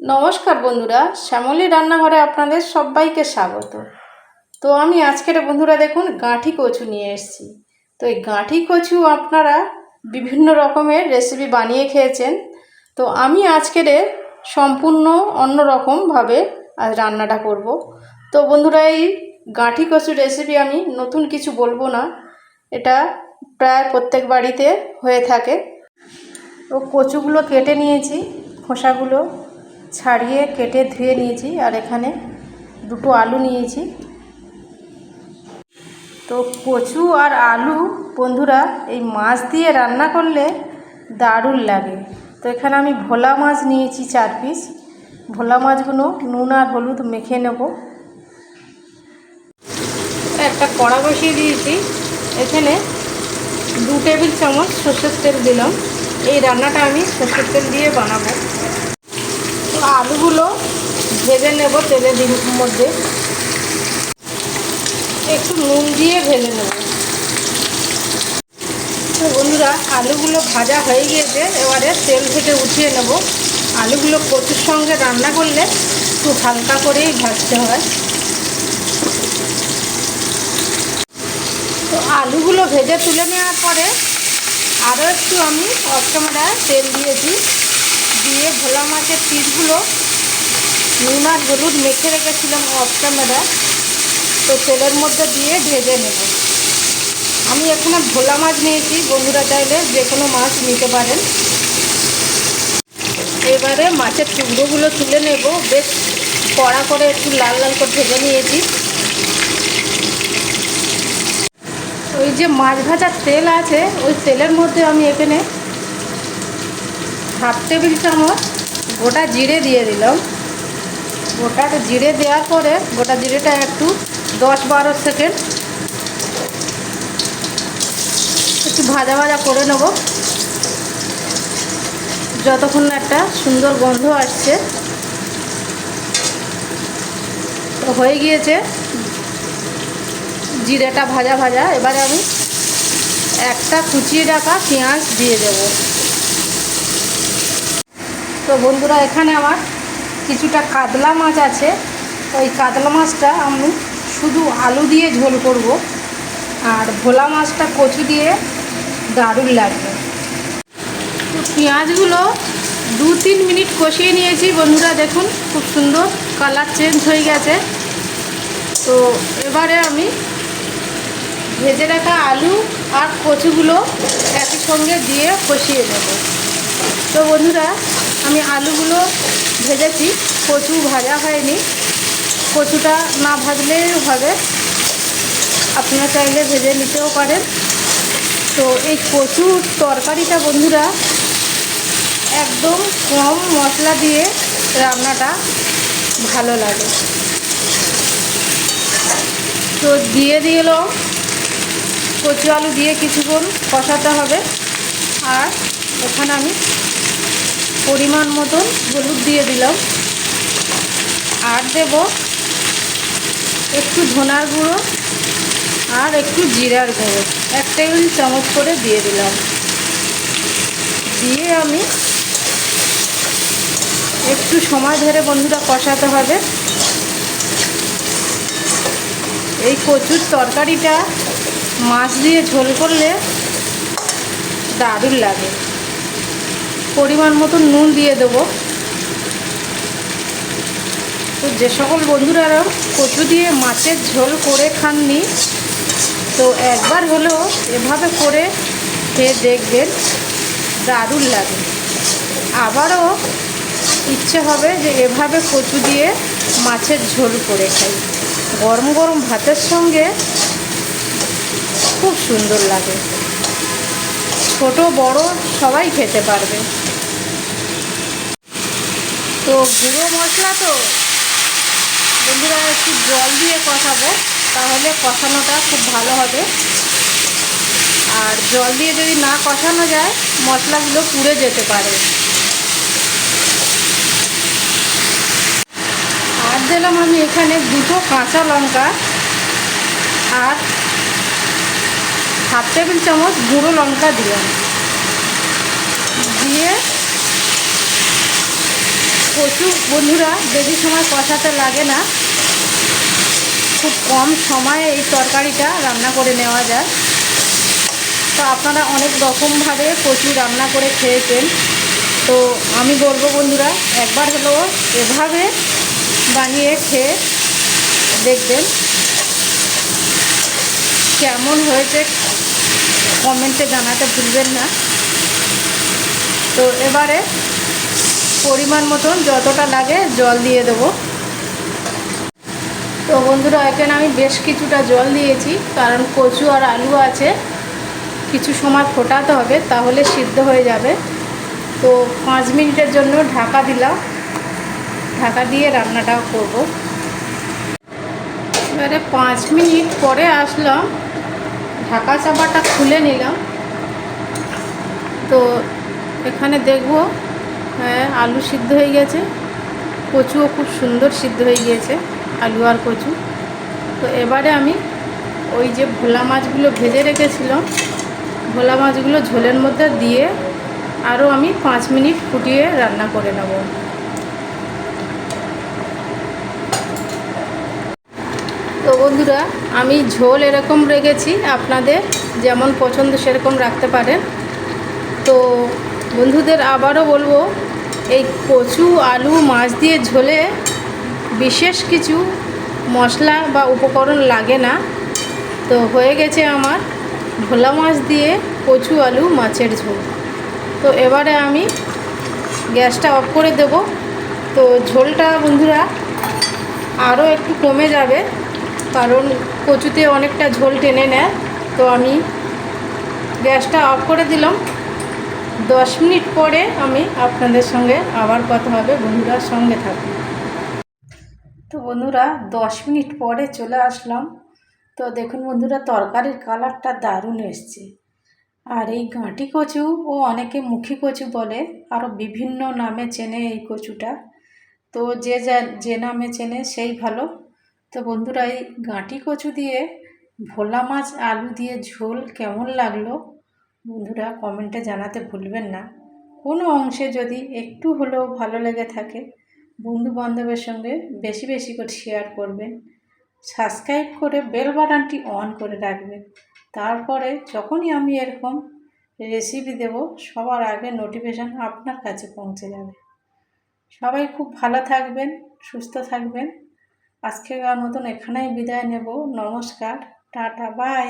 নমস্কার বন্ধুরা, শ্যামলী রান্নাঘরে আপনাদের সবাইকে স্বাগত। তো আমি আজকের বন্ধুরা দেখুন, গাঁঠি কচু নিয়ে এসেছি। তো এই গাঁঠি কচু আপনারা বিভিন্ন রকমের রেসিপি বানিয়ে খেয়েছেন। তো আমি আজকের সম্পূর্ণ অন্য রকমভাবে আজ রান্নাটা করব। তো বন্ধুরা, এই গাঁঠি কচু রেসিপি আমি নতুন কিছু বলব না। এটা প্রায় প্রত্যেক বাড়িতে হয়ে থাকে। তো কচুগুলো কেটে নিয়েছি, খোসাগুলো। ছাড়িয়ে কেটে ধুয়ে নিয়েছি, আর এখানে দুটো আলু নিয়েছি। তো কচু আর আলু, বন্ধুরা, এই মাছ দিয়ে রান্না করলে দারুণ লাগে। তো এখানে আমি ভোলা মাছ নিয়েছি চার পিস। ভোলা মাছগুলো নুন আর হলুদ মেখে নেব। একটা কড়া বসিয়ে দিয়েছি। এখানে দু টেবিল চামচ সর্ষের তেল দিলাম। এই রান্নাটা আমি সর্ষের তেল দিয়ে বানাবো তো আলুগুলো ভেজে নেব তেলের দিন মধ্যে। একটু নুন দিয়ে ভেজে নেব। বন্ধুরা, আলুগুলো ভাজা হয়ে গিয়েছে, এবারে তেল থেকে উঠিয়ে নেব। আলুগুলো কচুর সঙ্গে রান্না করলে একটু হালকা করেই ভাজতে হয়। তো আলুগুলো ভেজে তুলে নেওয়ার পরে আরও একটু আমি ক্যামেরায় তেল দিয়েছি। দিয়ে ভোলা মাছের পিসগুলো নুন আর হলুদ মেখে রেখেছিলাম অফ ক্যামেরা তো তেলের মধ্যে দিয়ে ভেজে নেব। আমি এখানে ভোলা মাছ নিয়েছি, বন্ধুরা চাইলে যে কোনো মাছ নিতে পারেন। এবারে মাছের টুকরোগুলো তুলে নেব। বেশ কড়া করে একটু লাল লাল করে ভেজে নিয়েছি। ওই যে মাছ ভাজার তেল আছে, ওই তেলের মধ্যে আমি এখানে হাফ টেবিল চামচ গোটা জিরে দিয়ে দিলাম। গোটা জিরে দেওয়ার পরে গোটা জিরেটা একটু দশ বারো সেকেন্ড একটু ভাজা ভাজা করে নেব। যতক্ষণ একটা সুন্দর গন্ধ আসছে। তো হয়ে গিয়েছে জিরেটা ভাজা ভাজা। এবারে আমি একটা কুচিয়ে রাখা পেঁয়াজ দিয়ে দেবো। তো বন্ধুরা, এখানে আমার কিছুটা কাতলা মাছ আছে। ওই কাতলা মাছটা আমি শুধু আলু দিয়ে ঝোল করব। আর ভোলা মাছটা কচু দিয়ে দারুণ লাগবে। পেঁয়াজগুলো দু তিন মিনিট কষিয়ে নিয়েছি। বন্ধুরা দেখুন, খুব সুন্দর কালার চেঞ্জ হয়ে গেছে। তো এবারে আমি ভেজে রাখা আলু আর কচুগুলো একই সঙ্গে দিয়ে কষিয়ে নেব। তো বন্ধুরা আমি আলুগুলো ভেজেছি। কচু ভাজা হয়নি। কচুটা না ভাজলেই হবে। আপনারা চাইলে ভেজে নিতেও পারেন। তো এই কচুর তরকারিটা বন্ধুরা, একদম কম মশলা দিয়ে রান্নাটা ভালো লাগে। তো দিয়ে দিল কচু আলু দিয়ে কিছুক্ষণ কষাতে হবে। আর ওখানে আমি পরিমাণ মতন হলুদ দিয়ে দিলাম। আর দেব একটু ধনার গুঁড়ো আর একটু জিরার গুঁড়ো। এক টেবিল চামচ করে দিয়ে দিলাম। দিয়ে আমি একটু সময় ধরে বন্ধুরা কষাতে হবে। এই কচুর তরকারিটা মাছ দিয়ে ঝোল করলে দারুণ লাগে। পরিমাণ মতো নুন দিয়ে দেবো। তো যে সকল বন্ধুরা কচু দিয়ে মাছের ঝোল করে খাননি, তো একবার হলেও এভাবে করে খেয়ে দেখবেন, দারুণ লাগে। আবারও ইচ্ছে হবে যে এভাবে কচু দিয়ে মাছের ঝোল করে খাই। গরম গরম ভাতের সঙ্গে খুব সুন্দর লাগে। ছোট, বড় সবাই খেতে পারবে। তো গুঁড়ো মশলা তো বন্ধুরা একটু জল দিয়ে কষাবো, তাহলে কষানোটা খুব ভালো হবে। আর জল দিয়ে যদি না কষানো যায়, মশলাগুলো পুড়ে যেতে পারে। আর দিলাম আমি এখানে দুটো কাঁচা লঙ্কা আর হাফ টেবিল চামচ গুঁড়ো লঙ্কা দিলাম দিয়ে কচু, বন্ধুরা, বেশি সময় কষাতে লাগে না। খুব কম সময়ে এই তরকারিটা রান্না করে নেওয়া যায়। তো আপনারা অনেক রকমভাবে কচু রান্না করে খেয়েছেন। তো আমি বলব, বন্ধুরা, একবার হলেও এভাবে বানিয়ে খেয়ে দেখবেন কেমন হয়েছে কমেন্টে জানাতে ভুলবেন না। তো এবারে পরিমাণ মতন যতটা লাগে জল দিয়ে দেবো। তো বন্ধুরা, এখানে আমি বেশ কিছুটা জল দিয়েছি, কারণ কচু আর আলু আছে। কিছু সময় ফোটাতে হবে, তাহলে সিদ্ধ হয়ে যাবে। তো পাঁচ মিনিটের জন্য ঢাকা দিলাম। ঢাকা দিয়ে রান্নাটাও করব। এবারে পাঁচ মিনিট পরে আসলাম। ঢাকা চাপাটা খুলে নিলাম। তো এখানে দেখব হ্যাঁ আলু সিদ্ধ হয়ে গেছে। কচুও খুব সুন্দর সিদ্ধ হয়ে গিয়েছে, আলু আর কচু। তো এবারে আমি ওই যে ভোলা মাছগুলো ভেজে রেখেছিলাম, ভোলা মাছগুলো ঝোলের মধ্যে দিয়ে আরও আমি পাঁচ মিনিট ফুটিয়ে রান্না করে নেব। তো বন্ধুরা, আমি ঝোল এরকম রেখেছি, আপনাদের যেমন পছন্দ সেরকম রাখতে পারেন। তো বন্ধুদের আবারও বলব, এই কচু, আলু, মাছ দিয়ে ঝোলে বিশেষ কিছু মশলা বা উপকরণ লাগে না। তো হয়ে গেছে আমার ভোলা মাছ দিয়ে কচু, আলু, মাছের ঝোল। তো এবারে আমি গ্যাসটা অফ করে দেব। তো ঝোলটা বন্ধুরা আরও একটু কমে যাবে। কারণ কচুতে অনেকটা ঝোল টেনে নেয়। তো আমি গ্যাসটা অফ করে দিলাম। দশ মিনিট পরে আমি আপনাদের সঙ্গে আবার কথা হবে বন্ধুরার সঙ্গে থাকুন। তো বন্ধুরা, দশ মিনিট পরে চলে আসলাম। তো দেখুন বন্ধুরা, তরকারির কালারটা দারুণ এসছে। আর এই গাঁটি কচু ও অনেকে মুখী কচু বলে আরও বিভিন্ন নামে চেনে এই কচুটা। তো যে যা যে নামে চেনে, সেই ভালো। তো বন্ধুরা, এই গাঁটি কচু দিয়ে ভোলা মাছ, আলু দিয়ে ঝোল কেমন লাগল? বন্ধুরা, কমেন্টে জানাতে ভুলবেন না। কোনো অংশে যদি একটু হলেও ভালো লেগে থাকে বন্ধু বান্ধবের সঙ্গে বেশি বেশি করে শেয়ার করবেন। সাবস্ক্রাইব করে বেল বাটনটি অন করে রাখবেন। তারপরে যখনই আমি এরকম রেসিপি দেব, সবার আগে নোটিফিকেশান আপনার কাছে পৌঁছে যাবে। সবাই খুব ভালো থাকবেন, সুস্থ থাকবেন। আজকের মতন এখানেই বিদায় নেব। নমস্কার টাটা বাই।